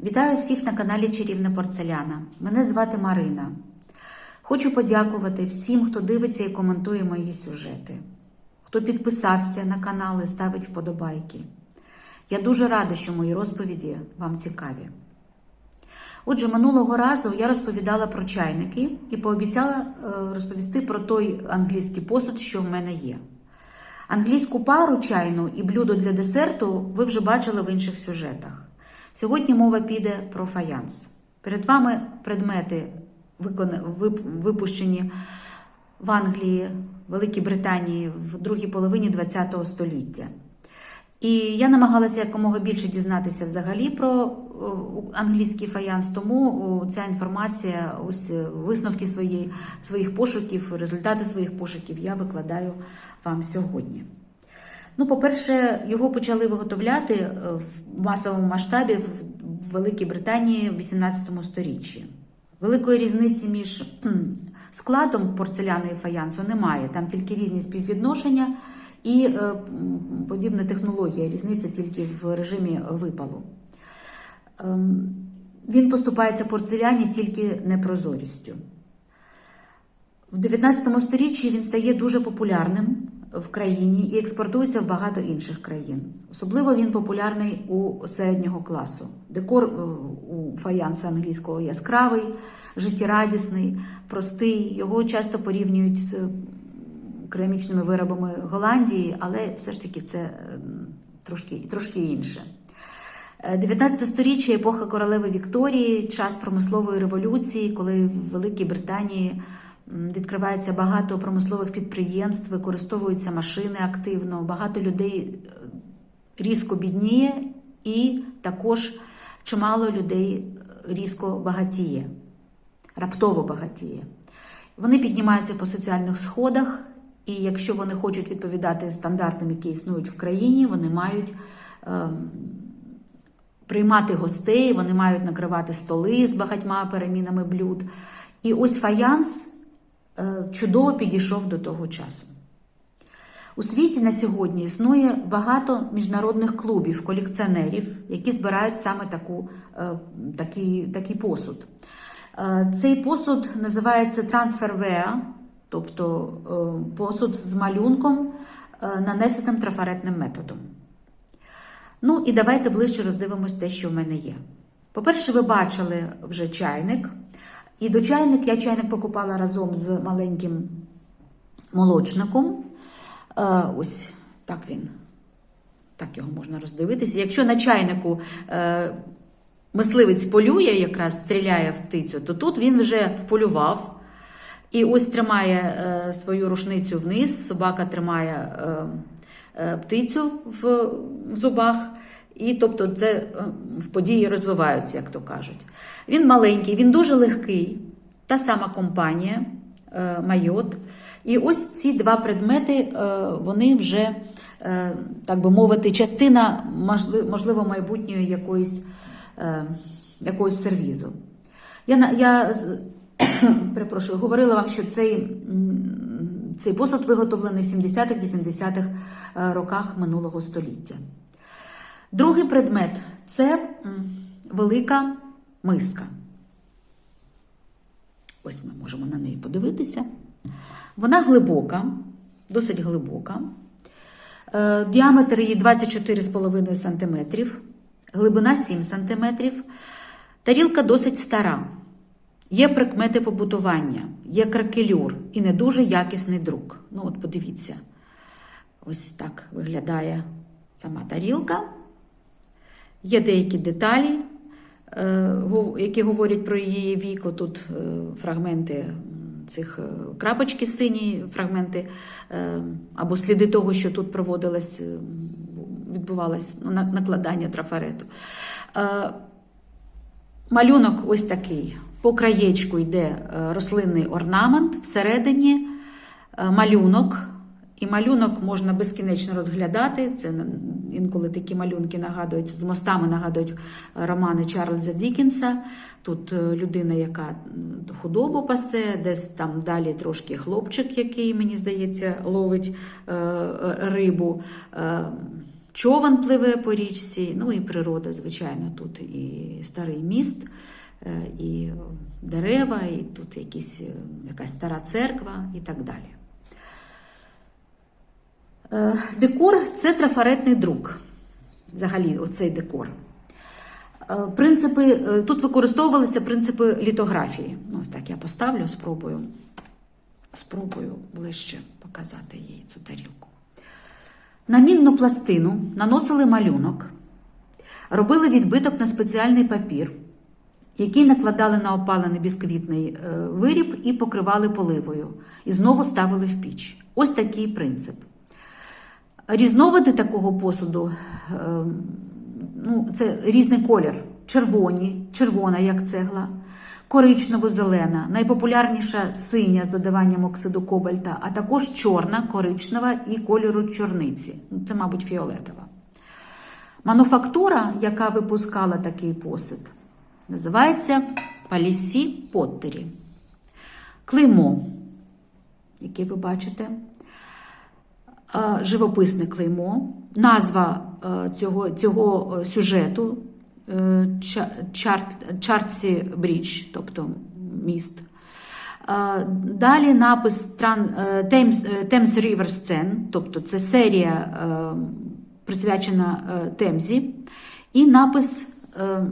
Вітаю всіх на каналі Чарівна Порцеляна. Мене звати Марина. Хочу подякувати всім, хто дивиться і коментує мої сюжети, хто підписався на канал і ставить вподобайки. Я дуже рада, що мої розповіді вам цікаві. Отже, минулого разу я розповідала про чайники і пообіцяла е, розповісти про той англійський посуд, що в мене є. Англійську пару чайну і блюдо для десерту ви вже бачили в інших сюжетах. Сьогодні мова піде про фаянс. Перед вами предмети, випущені в Англії, Великій Британії в другій половині ХХ століття. І я намагалася якомога більше дізнатися взагалі про англійський фаянс, тому ця інформація, ось е, висновки свої, своїх пошуків, результати своїх пошуків я викладаю вам сьогодні. Ну, по-перше, його почали виготовляти е, в масовому масштабі в Великій Британії в 18 сторіччі. Великої різниці між складом порцеляни і фаянсу немає. Там тільки різні співвідношення і е, подібна технологія. Різниця тільки в режимі випалу. Ем, Він поступається порцеляні тільки непрозорістю. В 19 сторіччі він стає дуже популярним в країні і експортується в багато інших країн. Особливо він популярний у середнього класу. Декор е, у фаянса англійського яскравий, життєрадісний, простий. Його часто порівнюють з керамічними виробами Голландії, але все ж таки це е, трошки, трошки інше. 19 сторіччя епоха королеви Вікторії, час промислової революції, коли в Великій Британії відкривається багато промислових підприємств, використовуються машини активно, багато людей е, різко бідніє, і також чимало людей е, різко багатіє, раптово багатіє. Вони піднімаються по соціальних сходах, і якщо вони хочуть відповідати стандартам, які існують в країні, вони мають. ем, приймати гостей, вони мають накривати столи з багатьма перемінами блюд. І ось фаянс е, чудово підійшов до того часу. У світі на сьогодні існує багато міжнародних клубів, колекціонерів, які збирають саме таку, е, такий, такий посуд. Е, Цей посуд називається трансфервеа, тобто е, посуд з малюнком, е, нанесеним трафаретним методом. Ну і давайте ближче роздивимось те, що в мене є. По-перше, ви бачили вже чайник. І до чайник я чайник покупала разом з маленьким молочником. Е, ось так він. Так його можна роздивитися. Якщо на чайнику е, мисливець полює, якраз стріляє в птицю, то тут він вже вполював. І ось тримає е, свою рушницю вниз, собака тримає птицю в зубах. І тобто це е, в події розвиваються, як то кажуть. Він маленький, він дуже легкий, та сама компанія е, Майот. І ось ці два предмети, е, вони вже, так би мовити, частина, можливо, майбутньої якоїсь, якогось сервізу. Я, я перепрошую, говорила вам, що цей, цей посуд виготовлений в 70-х-80-х е, роках минулого століття. Другий предмет це велика миска. Ось ми можемо на неї подивитися. Вона глибока, досить глибока. Е, Діаметр її 24,5 см, глибина 7 см. Тарілка досить стара. Є прикмети побутування, є кракелюр і не дуже якісний друк. Ну, от подивіться, ось так виглядає сама тарілка. Є деякі деталі, е, які говорять про її вік. Тут фрагменти цих е, крапочки сині, фрагменти е, або сліди того, що тут е, відбувалось ну, накладання трафарету. Е, Малюнок ось такий. По краєчку йде е, рослинний орнамент, всередині е, малюнок. І малюнок можна безкінечно розглядати. Це інколи такі малюнки нагадують, з мостами нагадують е, романи Чарльза Дікінса. Тут е, людина, яка худобу пасе, десь там далі трошки хлопчик, який, мені здається, ловить е, рибу. Човен пливе по річці, ну і природа, звичайно, тут і старий міст, і дерева, і тут якісь, якась стара церква і так далі. Е, Декор це трафаретний друк. Взагалі, оцей декор. Е, Принципи, е, тут використовувалися принципи літографії. Ну, так я поставлю, спробую, спробую ближче показати їй цю тарілку. На мінну пластину наносили малюнок, робили відбиток на спеціальний папір, який накладали на опалений бісквітний виріб і покривали поливою, і знову ставили в піч. Ось такий принцип. Різновиди такого посуду е, ну, це різний колір: червоні, червона, як цегла, коричнево-зелена, найпопулярніша синя з додаванням оксиду кобальта, а також чорна, коричнева і кольору чорниці. Ну, Це, мабуть, фіолетова. Мануфактура, яка випускала такий посуд, називається Палісі Поттері. Клеймо, яке ви бачите, живописне клеймо, назва е, цього, цього е, сюжету е, Ча- Чартсі Брідж, тобто міст. Е, Далі напис е, е, Thames River Scene, тобто це серія е, присвячена е, Темзі, і напис е,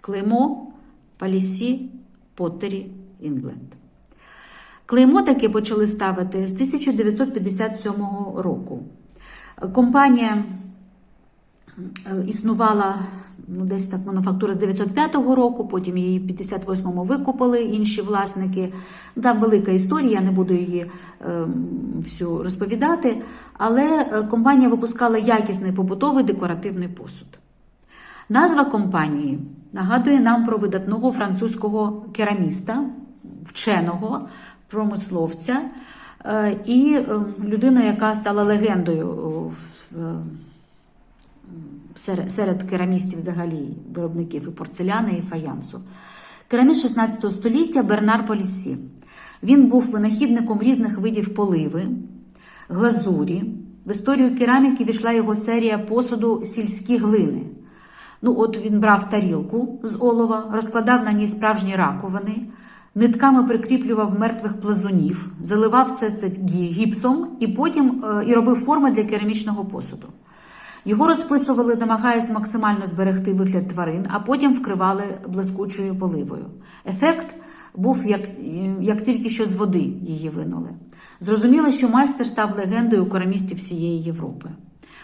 Клеймо Палісі Поттері Інгленд. Клеймо таке почали ставити з 1957 року. Компанія е, існувала ну, десь так мануфактура з 905 року, потім її в 58-му викупили інші власники. Там велика історія, я не буду її е, всю розповідати, але е, компанія випускала якісний побутовий декоративний посуд. Назва компанії нагадує нам про видатного французького кераміста, вченого, промисловця е, і е, людину, яка стала легендою серед керамістів взагалі, виробників і порцеляни, і фаянсу. Кераміст 16 століття Бернар Полісі. Він був винахідником різних видів поливи, глазурі. В історію кераміки війшла його серія посуду сільські глини. Ну, от він брав тарілку з олова, розкладав на ній справжні раковини, нитками прикріплював мертвих плазунів, заливав це, це гіпсом і потім е, і робив форми для керамічного посуду. Його розписували, намагаючись максимально зберегти вигляд тварин, а потім вкривали блискучою поливою. Ефект був як, як тільки що з води її винули. Зрозуміло, що майстер став легендою керамістів всієї Європи.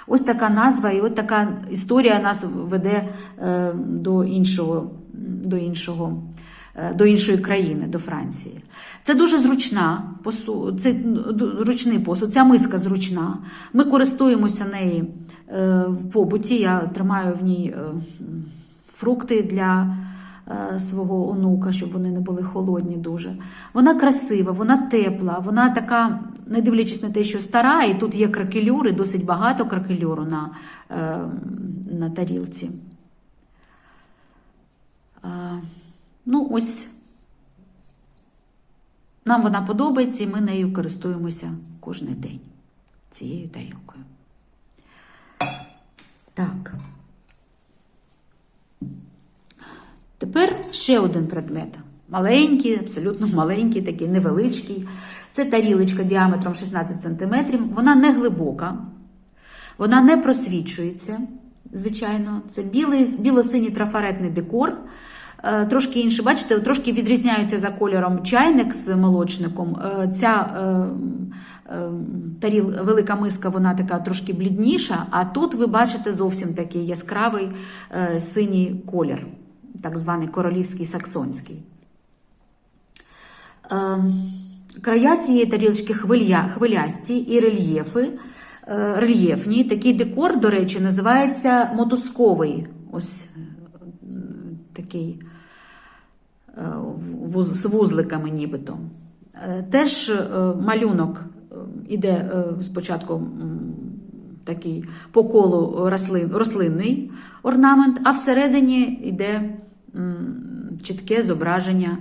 Ось така назва, і от така історія нас веде е, до іншого, до іншого. Е, До іншої країни, до Франції. Це дуже зручна посу, це ручний посуд, ця миска зручна. Ми користуємося нею е, в побуті. Я тримаю в ній е, фрукти для свого онука, щоб вони не були холодні дуже. Вона красива, вона тепла, вона така, не дивлячись на те, що стара, і тут є кракелюри, досить багато кракелюру на, на тарілці. Ну, ось нам вона подобається, і ми нею користуємося кожен день цією тарілкою. Так. Тепер ще один предмет. Маленький, абсолютно маленький, такий невеличкий. Це тарілочка діаметром 16 см. Вона не глибока, вона не просвічується, звичайно. Це білий, біло-синій трафаретний декор. Е, Трошки інше, бачите, трошки відрізняються за кольором чайник з молочником. Е, Ця е, таріл, велика миска, вона така трошки блідніша, а тут ви бачите зовсім такий яскравий синій колір, так званий королівський саксонський. Края цієї тарілочки хвиля, хвилясті і рельєфи, рельєфні. Такий декор, до речі, називається мотузковий. Ось такий з вузликами нібито. Е, Теж е, малюнок е, іде спочатку такий по колу рослин, рослинний орнамент, а всередині йде чітке зображення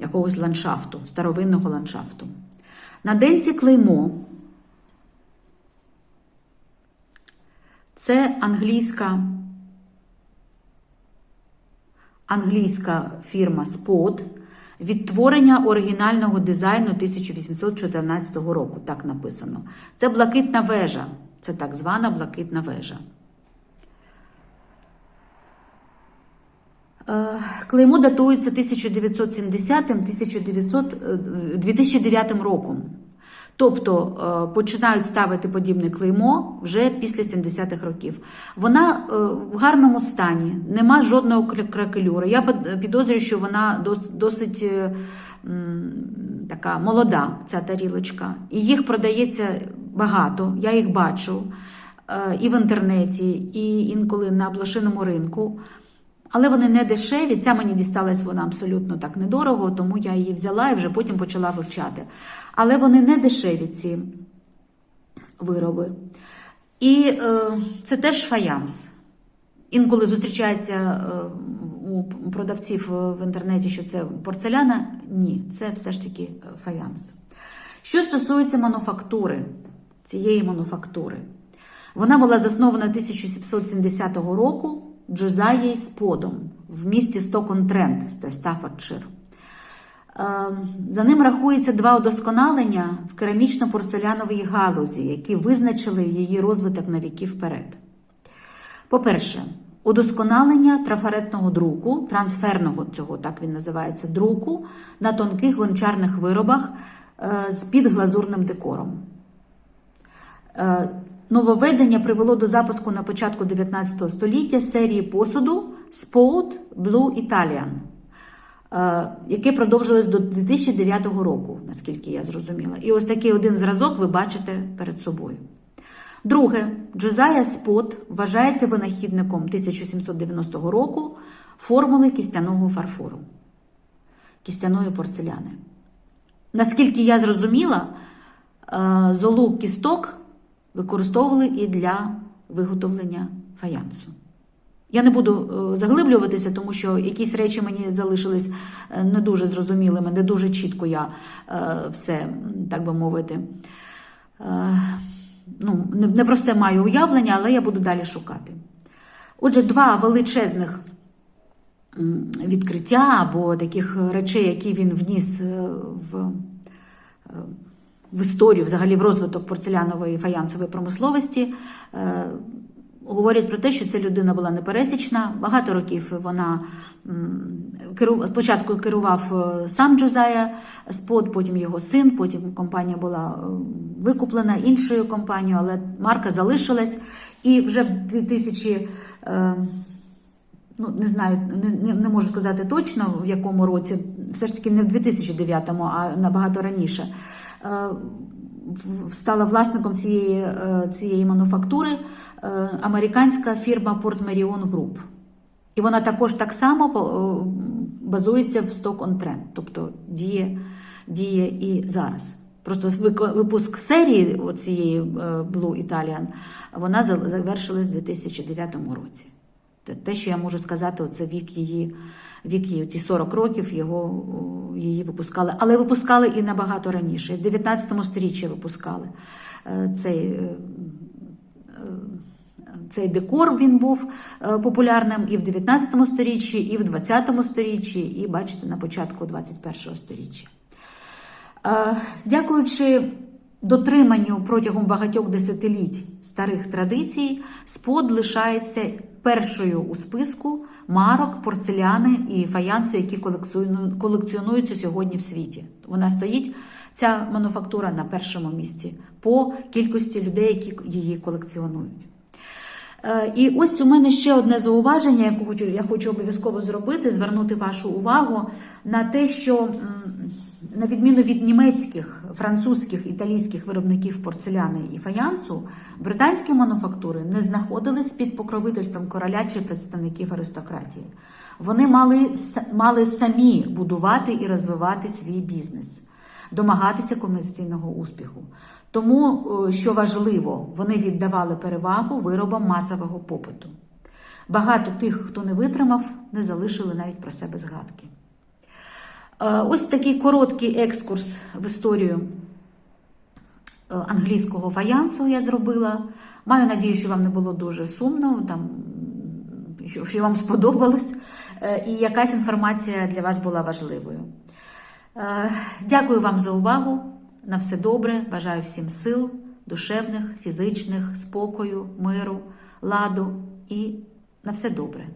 якогось ландшафту, старовинного ландшафту. На денці клеймо Це англійська, англійська фірма Spot. Відтворення оригінального дизайну 1814 року. Так написано. Це блакитна вежа. Це так звана блакитна вежа. Е, Клеймо датується 1970-2009 роком. Тобто е, починають ставити подібне клеймо вже після 70-х років. Вона е, в гарному стані, нема жодного кракелюра. Я підозрюю, що вона досить е, така молода, ця тарілочка. І їх продається багато, я їх бачу і в інтернеті, і інколи на блошиному ринку. Але вони не дешеві. Ця мені дісталась вона абсолютно так недорого, тому я її взяла і вже потім почала вивчати. Але вони не дешеві, ці вироби. І е, це теж фаянс. Інколи зустрічається е, у продавців в інтернеті, що це порцеляна. Ні, це все ж таки е, фаянс. Що стосується мануфактури, цієї мануфактури, вона була заснована 1770 року Джозаєю Сподом в місті Стокон-Трент, Стаффордшир. Е, За ним рахується два удосконалення в керамічно-порцеляновій галузі, які визначили її розвиток на віки вперед. По-перше, удосконалення трафаретного друку, трансферного цього, так він називається, друку на тонких гончарних виробах е, з підглазурним декором. Е, Нововведення привело до запуску на початку 19 століття серії посуду Sport Blue Italian, яке продовжилось до 2009 року, наскільки я зрозуміла. І ось такий один зразок ви бачите перед собою. Друге, Джозая Спот вважається винахідником 1790 року формули кістяного фарфору, кістяної порцеляни. Наскільки я зрозуміла, е, золу кісток використовували і для виготовлення фаянсу. Я не буду е, заглиблюватися, тому що якісь речі мені залишились е, не дуже зрозумілими, не дуже чітко я е, все, так би мовити. Ну, не, про все маю уявлення, але я буду далі шукати. Отже, два величезних відкриття або таких речей, які він вніс в, в історію, взагалі в розвиток порцелянової і фаянсової промисловості, говорять про те, що ця людина була непересічна. Багато років вона спочатку керував е, сам Джозая Спот, потім його син, потім компанія була е, викуплена іншою компанією, але марка залишилась. І вже в 2000 е, ну не знаю, не, не, можу сказати точно в якому році, все ж таки не в 2009-му, а набагато раніше. Стала власником цієї, е, цієї мануфактури е, американська фірма Port Marion Group. І вона також так само е, базується в Stock-on-Trent, тобто діє, діє і зараз. Просто випуск серії цієї Blue Italian, вона за- завершилась у 2009 році. Те- що я можу сказати, це вік її, вік її, ці 40 років його, її випускали. Але випускали і набагато раніше. В 19 сторіччі випускали е, цей, е, е, цей декор він був популярним і в 19 сторіччі, і в 20 сторіччі, і бачите, на початку 21 сторіччя. Дякуючи дотриманню протягом багатьох десятиліть старих традицій, спод лишається першою у списку марок, порцеляни і фаянси, які колекціонуються сьогодні в світі. Вона стоїть, ця мануфактура на першому місці по кількості людей, які її колекціонують. Е, І ось у мене ще одне зауваження, яке я хочу обов'язково зробити, звернути вашу увагу на те, що на відміну від німецьких, французьких, італійських виробників порцеляни і фаянсу, британські мануфактури не знаходились під покровительством короля чи представників аристократії. Вони мали, мали самі будувати і розвивати свій бізнес домагатися комерційного успіху. Тому, е, що важливо, вони віддавали перевагу виробам масового попиту. Багато тих, хто не витримав, не залишили навіть про себе згадки. Е, Ось такий короткий екскурс в історію е, англійського фаянсу я зробила. Маю надію, що вам не було дуже сумно, там, що, вам сподобалось, е, і якась інформація для вас була важливою. Дякую вам за увагу. На все добре. Бажаю всім сил, душевних, фізичних, спокою, миру, ладу і на все добре.